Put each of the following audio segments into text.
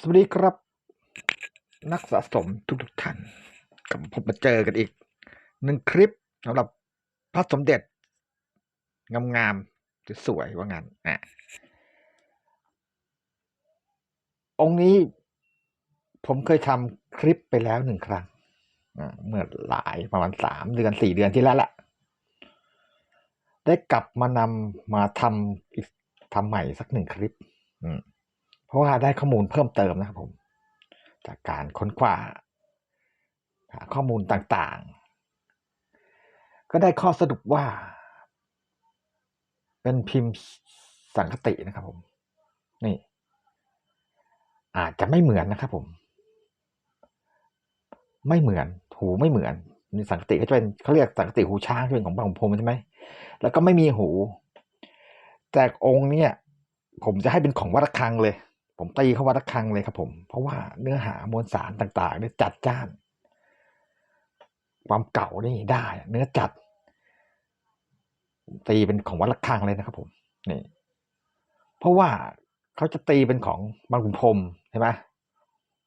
สวัสดีครับ นักสะสมทุกทุกท่านกลับผมมาเจอกันอีกหนึ่งคลิปสำหรับพระสมเด็จ งามๆสวยว่างั้นอะองค์นี้ผมเคยทำคลิปไปแล้วหนึ่งครั้งเมื่อหลายประมาณสามเดือนสี่เดือนที่แล้วแหละได้กลับมานำมาทำอีกทำใหม่สักหนึ่งคลิป อืม เพราะว่าได้ข้อมูลเพิ่มเติมนะครับผม จากการค้นคว้าหาข้อมูลต่างๆ ก็ได้ข้อสรุปว่า เป็นพิมพ์สังคตินะครับผม นี่ อาจจะไม่เหมือนนะครับผม ไม่เหมือน หูไม่เหมือนนี่สังคติก็จะเป็นเขาเรียกสังคติหูช้างเป็นของบางพรมใช่ไหมแล้วก็ไม่มีหู แต่องค์เนี่ย ผมจะให้เป็นของวัดระฆังเลย ผมตีเข้าวัดระฆังเลยครับผม เพราะว่าเนื้อหามวลสารต่างๆเนี่ยจัดจ้าน ความเก่านี่ได้ เนื้อจัด ตีเป็นของวัดระฆังเลยนะครับ ผมนี่เพราะว่าเขาจะตีเป็นของบางขุนพรมใช่ไหม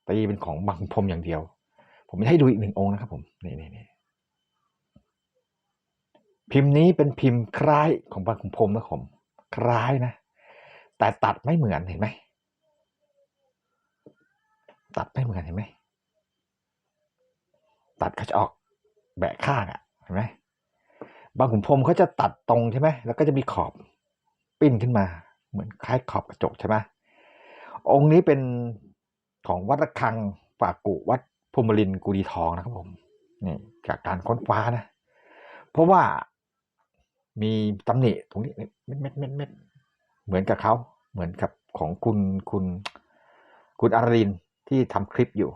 ตีเป็นของบางขุนพรมอย่างเดียว ผมจะให้ดูอีกหนึ่งองค์นะครับ ผมนี่นี่นี่พิมพ์นี้เป็นพิมพ์คล้ายของบางขุนพรมนะผมคล้ายนะแต่ตัดไม่เหมือนเห็นไหม ตัดไม่เหมือนกันเห็นไหมตัดเขาจะออกแบะข้างอะเห็นไหมบางขุนพรมเขาจะตัดตรงใช่ไหมแล้วก็จะมีขอบปิ้นขึ้นมา เหมือนคล้ายขอบกระจกใช่ไหมองค์นี้เป็นของวัดระฆังฝากกุวัดภูมิลินกุดีทองนะครับผมนี่จากการค้นคว้านะ เพราะว่ามีตำหนิตรงนี้เม็ดเม็ดเม็ดเม็ดเหมือนกับเขาเหมือนกับของคุณคุณคุณอาริน ที่ทำคลิปอยู่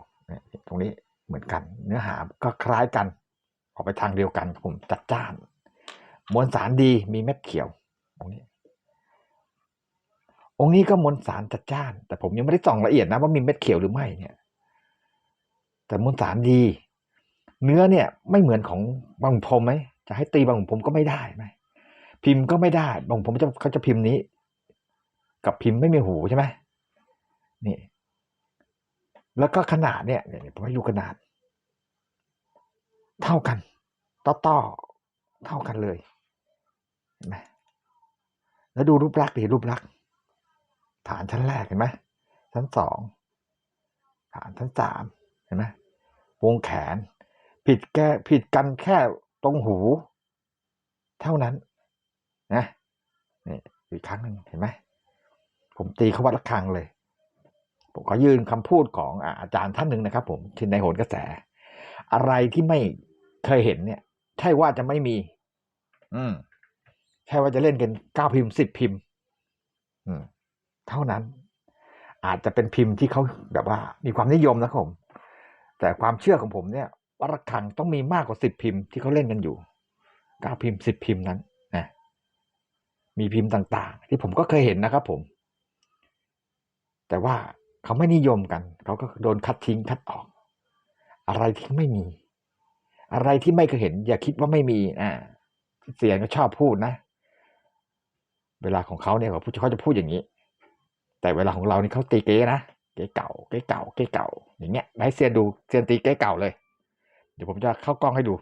ตรงนี้เหมือนกัน เนื้อหาก็คล้ายกัน ออกไปทางเดียวกันผมจัดจ้าน มวลสารดีมีเม็ดเขียวตรงนี้ องค์นี้ก็มวลสารจัดจ้าน แต่ผมยังไม่ได้ส่องละเอียดนะว่ามีเม็ดเขียวหรือไม่เนี่ย แต่มวลสารดี เนื้อเนี่ยไม่เหมือนของบางพรมไหมจะให้ตีบางขุนพรมก็ไม่ได้ไหมพิมพ์ก็ไม่ได้บางขุนพรมจะเขาจะพิมพ์นี้ กับพิมพ์ไม่มีหูใช่ไหมนี่ แล้วก็ขนาดเนี่ยเนี่ยผมให้ดูขนาด เท่ากันต่อต่อเท่ากันเลยเห็นไหมแล้วดูรูปลักษณ์ดิรูปลักษณ์ฐานชั้นแรกเห็นไหมชั้นสองฐานชั้นสามเห็นไหมวงแขน ผิดแก้ผิดกันแค่ตรงหู เท่านั้นนะนี่อีกครั้งหนึ่งเห็นไหมผมตีเขาวัดระฆังเลย ผมขอยืนคำพูดของอาอาจารย์ท่านหนึ่งนะครับ ผมที่ในโหนกระแส อะไรที่ไม่เคยเห็นเนี่ย ใช่ว่าจะไม่มี อืมใช่ว่าจะเล่นกันเก้าพิมพ์สิบพิมพ์ อืม เท่านั้น อาจจะเป็นพิมพ์ที่เขาแบบว่า มีความนิยมนะครับผม แต่ความเชื่อของผมเนี่ยวัดระฆังต้องมีมากกว่าสิบพิมพ์ที่เขาเล่นกันอยู่เก้าพิมพ์สิบพิมพ์นั้นนะมีพิมพ์ต่าง ๆ ที่ผมก็เคยเห็นนะครับผม แต่ว่า เขาไม่นิยมกัน เขาก็โดนคัดทิ้งคัดออก อะไรที่ไม่มี อะไรที่ไม่เคยเห็น อย่าคิดว่าไม่มีอ่าเสียงก็ชอบพูดนะ เวลาของเขาเนี่ยเขาพูดเขาจะพูดอย่างนี้ แต่เวลาของเรานี่เขาตีเก๊นะเก๊เก่าเก๊เก่าเก๊เก่า อย่างเงี้ยให้เซียนดูเซียนตีเก๊เก่าเลย เดี๋ยวผมจะเข้ากล้องให้ดู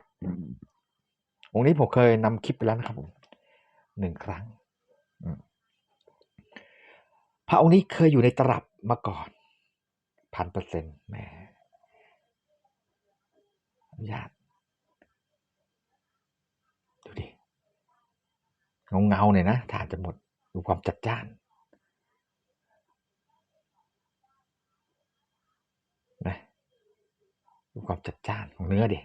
องค์นี้ผมเคยนำคลิปไปแล้วนะครับผมหนึ่งครั้งพระองค์นี้เคยอยู่ในตรับ มาก่อนพันเปอร์เซ็นต์แหมอนุญาตดูดิเงาเงาๆหน่ยนะถ่านจะหมดดูความจัดจ้านนะดูความจัดจ้านของเนื้อดิ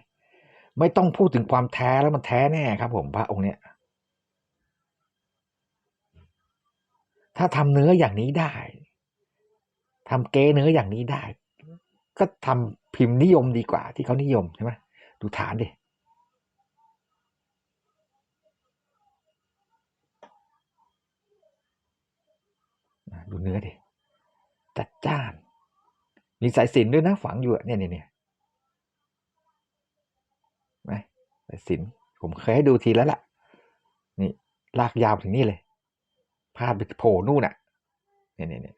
ไม่ต้องพูดถึงความแท้แล้วมันแท้แน่ครับผมพระองค์เนี้ยถ้าทำเนื้ออย่างนี้ได้ ทำเก้เนื้ออย่างนี้ได้ ก็ทำพิมพ์นิยมดีกว่า ที่เขานิยมใช่ไหมดูฐานดิดูเนื้อดิจัดจ้าน มีสายสินด้วยนะฝังอยู่เนี่ยเนี่ยเนี่ยไหมสายสินผมเคยให้ดูทีแล้วล่ะ นี่ลากยาวถึงนี่เลย พาดไปโผล่นู่นน่ะ เนี่ยเนี่ย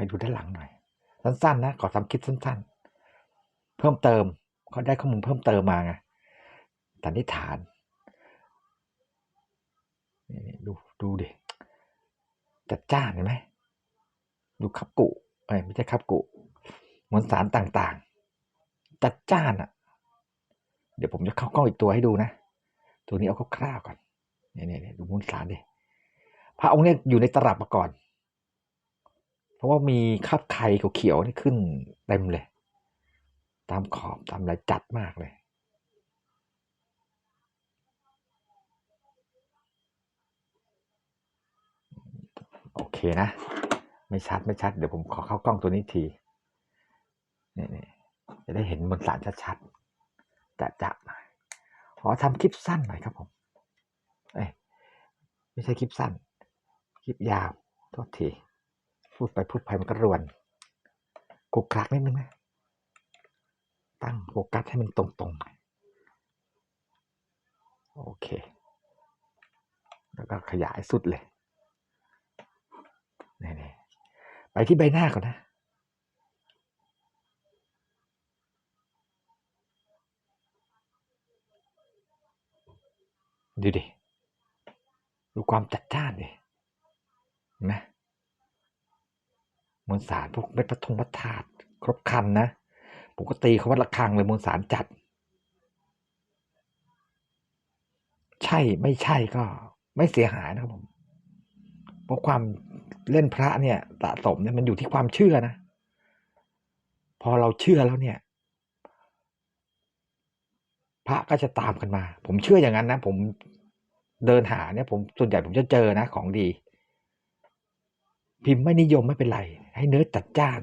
ให้ดูด้านหลังหน่อย สั้นๆนะขอทำคลิปสั้น ๆ เพิ่มเติมเขาได้ข้อมูลเพิ่มเติมมาไงสันนิษฐานดูดูดิจัดจ้านเห็นไหมดูคับกุเอ้ไม่ใช่คับกุมวลสารต่างๆ จัดจ้านอะ เดี๋ยวผมจะเข้ากล้องอีกตัวให้ดูนะ ตัวนี้เอาคร่าวๆก่อนนี่นี่ดูมวลสารดิพระองค์เนี่ยอยู่ในตลับมาก่อน เพราะว่ามีคราบไข่เขียวๆนี่ขึ้นเต็มเลย ตามขอบตามอะไรจัดมากเลย โอเคนะ ไม่ชัดไม่ชัด เดี๋ยวผมขอเข้ากล้องตัวนี้ทีนี่นจะได้เห็นบนสารชัดๆจะจะหน่อยขอทำคลิปสั้นหน่อยครับผม เอ้ยไม่ใช่คลิปสั้น คลิปยาวโทษที พูดไปพูดไปมันก็รวนกุกคลักนิดนึงนะ ตั้งโฟกัสให้มันตรงๆ โอเค แล้วก็ขยายสุดเลยนี่ๆไปที่ใบหน้าก่อนนะ ดูดิ ดูความจัดจ้านดินไห มมวลสารพวกเม็ดพระทงพระธาตุครบคันนะผมก็ตีเขาว่าระฆังเลยมวลสารจัด ใช่ไม่ใช่ก็ไม่เสียหายนะครับผมเพราะความเล่นพระเนี่ยสะสมเนี่ยมันอยู่ที่ความเชื่อนะพอเราเชื่อแล้วเนี่ย พระก็จะตามกันมา ผมเชื่ออย่างนั้นนะ ผมเดินหาเนี่ย ผมส่วนใหญ่ผมจะเจอนะ ของดี พิมพ์ไม่นิยมไม่เป็นไร ให้เนื้อจัดจ้าน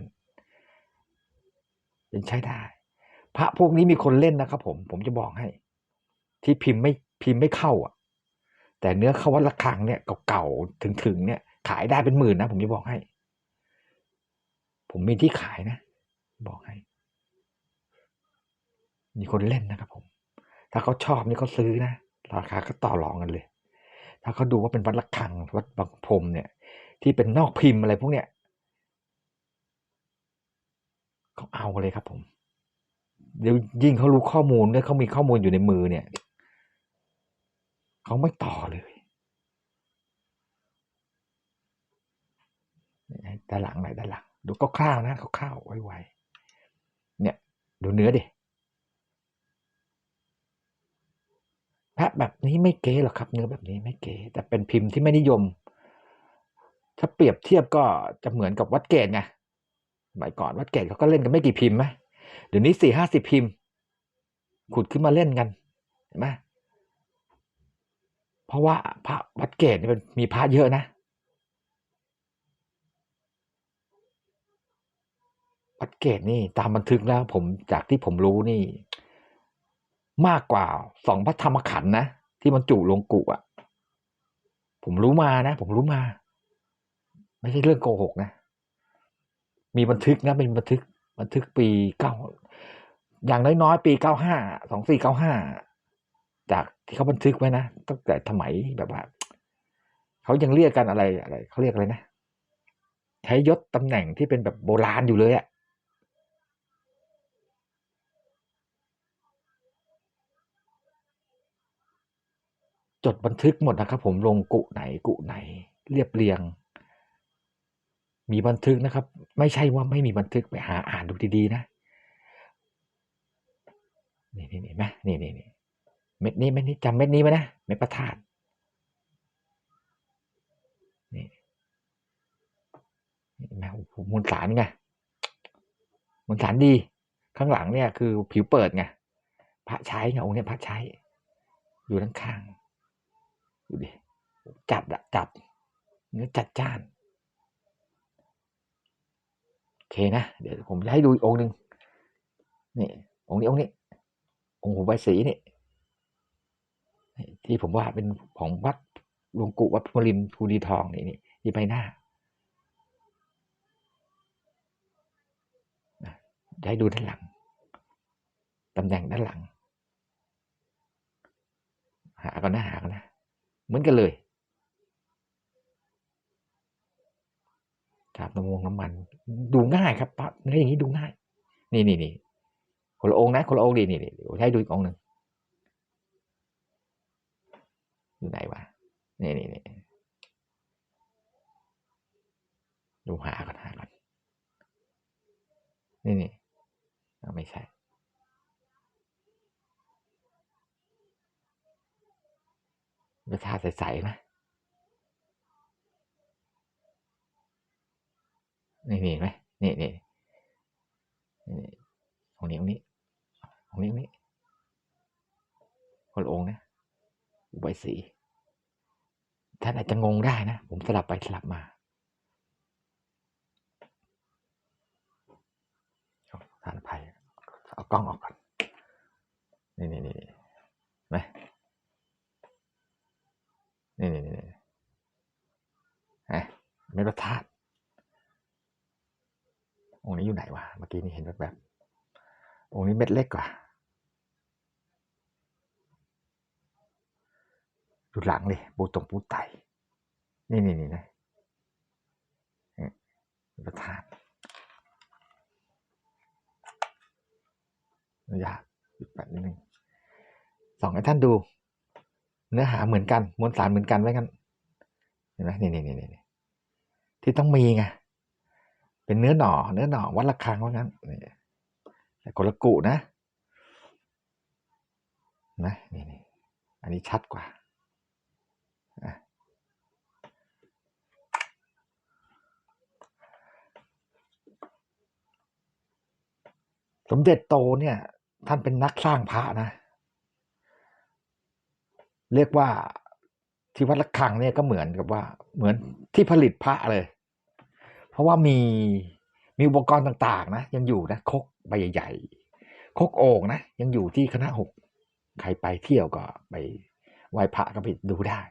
เป็นใช้ได้ พระพวกนี้มีคนเล่นนะครับ ผม ผมจะบอกให้ ที่พิมพ์ไม่พิมพ์ไม่เข้าอะ แต่เนื้อเขาวัดระฆังเนี่ยเก่าๆถึงๆเนี่ย ขายได้เป็นหมื่นนะผมจะบอกให้ ผมมีที่ขายนะ บอกให้ มีคนเล่นนะครับ ผม ถ้าเขาชอบนี่เขาซื้อนะราคาก็ต่อรองกันเลย ถ้าเขาดูว่าเป็นวัดระฆังวัดบางพรมเนี่ย ที่เป็นนอกพิมพ์อะไรพวกเนี้ย เขาเอาเลยครับ ผม เดี๋ยวยิ่งเขารู้ข้อมูลเนี่ยเขามีข้อมูลอยู่ในมือเนี่ยเขาไม่ต่อเลยด้านหลังไหนด้านหลัง ดูคร่าวๆนะคร่าวๆไวๆเนี่ย ดูเนื้อดิพะแบบนี้ไม่เก๋หรอกครับ เนื้อแบบนี้ไม่เก๋แต่เป็นพิมพ์ที่ไม่นิยม ถ้าเปรียบเทียบก็จะเหมือนกับวัดเกตไง สมัยก่อนวัดเกตเขาก็เล่นกันไม่กี่พิมพ์ไหมเดี๋ยวนี้สี่ห้าสิบพิมพ์ ขุดขึ้นมาเล่นกันเห็นไหมเพราะว่าพระวัดเกตมันมีพระเยอะนะวัดเกตนี่ตามบันทึกแล้วผมจากที่ผมรู้นี่ มากกว่าสองพระธรรมขันธ์นะ ที่มันจุลงกุอะผมรู้มานะ ผมรู้มา ไม่ใช่เรื่องโกหกนะ มีบันทึกนะเป็นบันทึกบันทึกปีเก้าอย่างน้อยๆปีเก้าห้าสองสี่เก้าห้าจากที่เขาบันทึกไว้นะตั้งแต่สมัยแบบว่าเขายังเรียกกันอะไรอะไรเขาเรียกอะไรนะใช้ยศตำแหน่งที่เป็นแบบโบราณอยู่เลยอะจดบันทึกหมดนะครับผมลงกุไหนกุไหน เรียบเรียง มีบันทึกนะครับ ไม่ใช่ว่าไม่มีบันทึกไปหาอ่านดูดีๆนะนี่นี่นี่ไหมนี่นี่นี่เม็ดนี้เม็ดนี้จำเม็ดนี้ไว้นะเม็ดประธานนี่นี่แมวมูลสารไงมูลสารดี ข้างหลังเนี่ยคือผิวเปิดไงพระใช้ไงองค์เนี้ยพระใช้อยู่ด้านข้างดูดิจัดอะจัดเนื้อจัดจ้าน เคนะ เดี๋ยวผมจะให้ดูอีกองค์หนึ่งนี่องค์นี้องค์นี้ องค์หูใบสีนี่ที่ผมว่าเป็นของวัดหลวงกุวัดพริมภูดีทองนี่นี่ที่ใบหน้าจะให้ดูด้านหลัง ตำแหน่งด้านหลัง หากันนะหากันนะ เหมือนกันเลย ฉาบ น้ำมงน้ำมัน ดูง่ายครับปั๊บเนื้ออย่างนี้ดูง่าย นี่นี่นี่คนละองค์นะ คนละองค์ดีนี่นี่เดี๋ยวให้ดูอีกองค์หนึ่งอยู่ไหนวะนี่นี่นี่ดูหาก่อนหาก่อนนี่นี่ไม่ใช่รสชาใสๆนะ นี่นี่เห็นไหมนี่นี่นี่องค์นี้องค์นี้องค์นี้องค์นี้คนองค์นะอุบายสีท่านอาจจะงงได้นะ ผมสลับไปสลับมาเอาทานอภัยเอากล้องออกก่อนนี่นี่นี่เห็นไหมนี่นี่นี่นี่ฮะไม่ประทาดองค์นี้อยู่ไหนวะ เมื่อกี้นี่เห็น แบบแบบๆองค์นี้เม็ดเล็กกว่า ดูหลังดิปูตรงปูไตนี่นี่นี่นะประทานอนุญาตหยุดแบบนึงสองให้ท่านดู เนื้อหาเหมือนกันมวลสารเหมือนกันไว้กันเห็นไหมนี่นี่นี่นี่ที่ต้องมีไง เป็นเนื้อหน่อ เนื้อหน่อวัดระฆังว่างั้นนี่แต่คนละกุนะนะนี่นี่อันนี้ชัดกว่าสมเด็จโตเนี่ย ท่านเป็นนักสร้างพระนะ เรียกว่าที่วัดระฆังเนี่ยก็เหมือนกับว่า เหมือนที่ผลิตพระเลย เพราะว่ามีมีอุปกรณ์ต่างๆนะยังอยู่นะคกใบใหญ่ๆคกโอ่งนะยังอยู่ที่คณะหกใครไปเที่ยวก็ไปไหว้พระก็ไปดูได้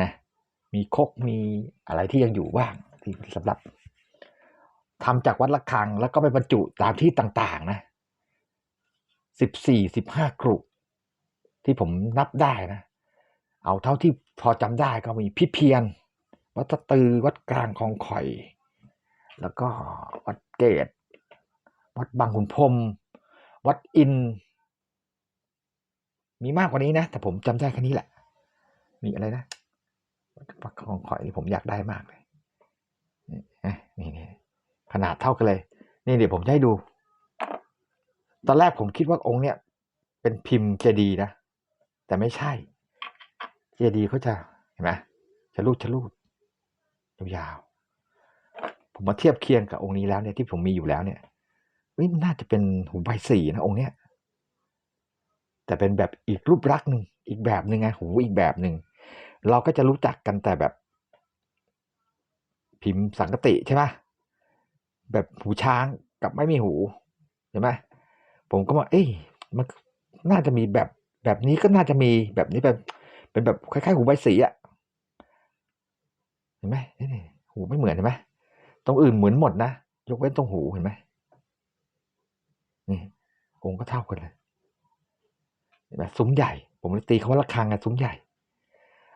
นะมีคกมีอะไรที่ยังอยู่บ้างที่สำหรับทำจากวัดระฆังแล้วก็ไปบรรจุตามที่ต่างๆนะสิบสี่สิบห้ากรุที่ผมนับได้นะ เอาเท่าที่พอจำได้ก็มีพิเพียน วัดตะตือวัดกลางคลองข่อย แล้วก็วัดเกตวัดบางขุนพรมวัดอิน มีมากกว่านี้นะ แต่ผมจำได้แค่นี้แหละ มีอะไรนะวัดคลองข่อยี่ผมอยากได้มากเลยนี่นี่ขนาดเท่ากันเลย นี่เดี๋ยวผมจะให้ดู ตอนแรกผมคิดว่าองค์เนี้ยเป็นพิมพ์เจดีย์นะ แต่ไม่ใช่ เจดีย์เขาจะเห็นไหมจะรูดจะรูด ยาวๆผมมาเทียบเคียงกับองค์นี้แล้วเนี่ยที่ผมมีอยู่แล้วเนี่ยเฮ้ยมันน่าจะเป็นหูใบสีนะองค์เนี้ยแต่เป็นแบบอีกรูปลักษณ์หนึ่งอีกแบบหนึ่งไงหูอีกแบบหนึ่งเราก็จะรู้จักกันแต่แบบ พิมพ์สังกติใช่ไหมแบบหูช้างกับไม่มีหูเห็นไหมผมก็ว่าเอ้ยมันน่าจะมีแบบแบบนี้ก็น่าจะมีแบบนี้แบบเป็นแบบคล้ายๆหูใบสีอะ ห็นไหมนี่หูไม่เหมือนเห็นไหมตรงอื่นเหมือนหมดนะยกเว้นตรงหูเห็นไหมนี่องค์ก็เท่ากันเลยเห็นไหมซุ้มใหญ่ ผมเลยตีคำว่าระฆังอะซุ้มใหญ่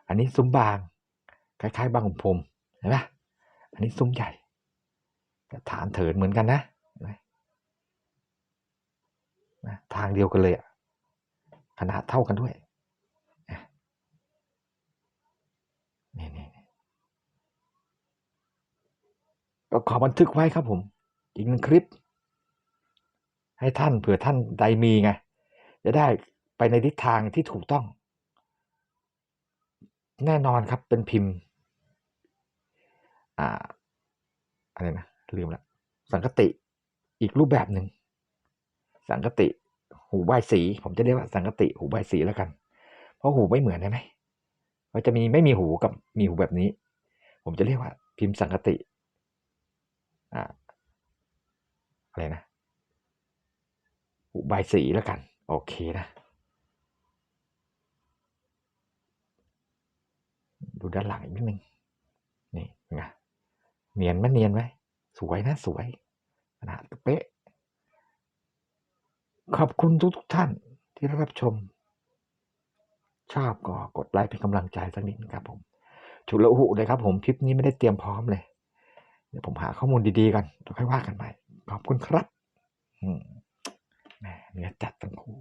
อันนี้ซุ้มบาง คล้ายๆบางขุนพรมเห็นไหมอันนี้ซุ้มใหญ่แต่ฐานเถินเหมือนกันนะนไหมนะทางเดียวกันเลยอะขนาดเท่ากันด้วยนะนี่นี่นี่ ก็ขอบันทึกไว้ครับผมอีกหนึ่งคลิป ให้ท่านเผื่อท่านใดมีไงจะได้ไปในทิศทางที่ถูกต้อง แน่นอนครับเป็นพิมพ์ อ่าอะไรนะลืมละสังกติอีกรูปแบบหนึ่งสังกติ หูใบสี ผมจะเรียกว่าสังกติ หูใบสีแล้วกัน เพราะหูไม่เหมือนใช่ไหมมันจะมีไม่มีหูกับมีหูแบบนี้ ผมจะเรียกว่าพิมพ์สังกติ อ่าอะไรนะหูใบายสีแล้วกัน โอเคนะ ดูด้านหลังอีกนิดนึง นี่นไงเนียนไหมเนียนไหมสวยนะ สวยขนาดเป๊ะ ขอบคุณทุกทุกท่านที่รับชม ชอบก็กดไลค์เป็นกำลังใจสักนิดนะครับผม ฉุกละหุเลยครับผมคลิปนี้ไม่ได้เตรียมพร้อมเลย เดี๋ยวผมหาข้อมูลดีๆกันแล้วค่อยว่ากันใหม่ ขอบคุณครับอืมแหมเนื้อจัดทั้งคู่